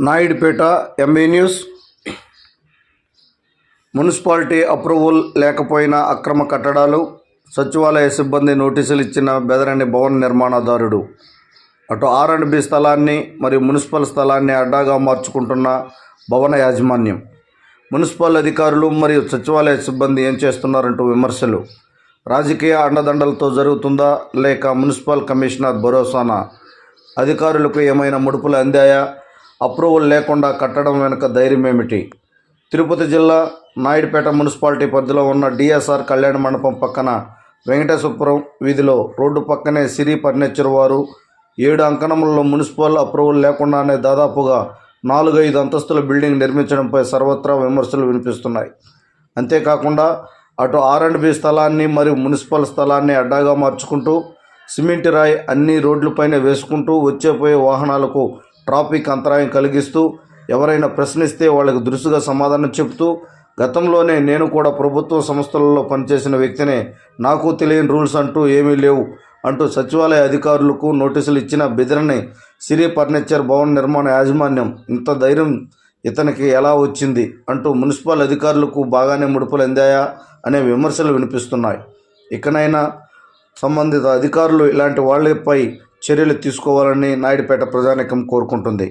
Naidupeta ME news. Municipality approval లేకపోయినా అక్రమ కట్టడాలు సచివాలయ సిబ్బంది నోటీసులు ఇచ్చిన బెదరని భవన నిర్మాణదారుడు. అటు ఆర్ అండ్ బి స్థలాన్ని మరియు మున్సిపల్ స్థలాన్ని అడ్డాగా మార్చుకుంటున్న భవన యాజమాన్యం. మున్సిపల్ అధికారులు మరియు సచివాలయ సిబ్బంది ఏం చేస్తున్నారంటూ విమర్శలు. రాజకీయ అండదండలతో జరుగుతుందా లేక మున్సిపల్ కమిషనర్ భరోసానా? అధికారులకు ఏమైనా ముడుపులు అందాయా? అప్రూవల్ లేకుండా కట్టడం వెనుక ధైర్యం ఏమిటి తిరుపతి జిల్లా నాయుడుపేట మున్సిపాలిటీ పరిధిలో ఉన్న డిఎస్ఆర్ కళ్యాణ మండపం పక్కన వెంకటేశ్వరపురం వీధిలో రోడ్డు పక్కనే సిరి ఫర్నిచర్ వారు ఏడు అంకణములలో మున్సిపల్ అప్రూవల్ లేకుండానే దాదాపుగా నాలుగైదు అంతస్తుల బిల్డింగ్ నిర్మించడంపై సర్వత్రా విమర్శలు వినిపిస్తున్నాయి. అంతేకాకుండా అటు ఆర్ అండ్ బి స్థలాన్ని మరియు మున్సిపల్ స్థలాన్ని అడ్డాగా మార్చుకుంటూ సిమెంట్ రాయి అన్ని రోడ్లపైన వేసుకుంటూ వచ్చేపోయే వాహనాలకు ట్రాఫిక్ అంతరాయం కలిగిస్తూ ఎవరైనా ప్రశ్నిస్తే వాళ్ళకి దురుసుగా సమాధానం చెప్తూ గతంలోనే నేను కూడా ప్రభుత్వ సంస్థలలో పనిచేసిన వ్యక్తినే నాకు తెలియని రూల్స్ అంటూ ఏమీ లేవు అంటూ సచివాలయ అధికారులకు నోటీసులు ఇచ్చిన బెదిరని సిరి ఫర్నిచర్ భవన నిర్మాణ యాజమాన్యం ఇంత ధైర్యం ఇతనికి ఎలా వచ్చింది? అంటూ మున్సిపల్ అధికారులకు బాగానే ముడుపులు అందాయా అనే విమర్శలు వినిపిస్తున్నాయి. ఇకనైనా సంబంధిత అధికారులు ఇలాంటి వాళ్ళపై చర్యలు తీసుకోవాలని నాయుడుపేట ప్రజానికం కోరుకుంటుంది.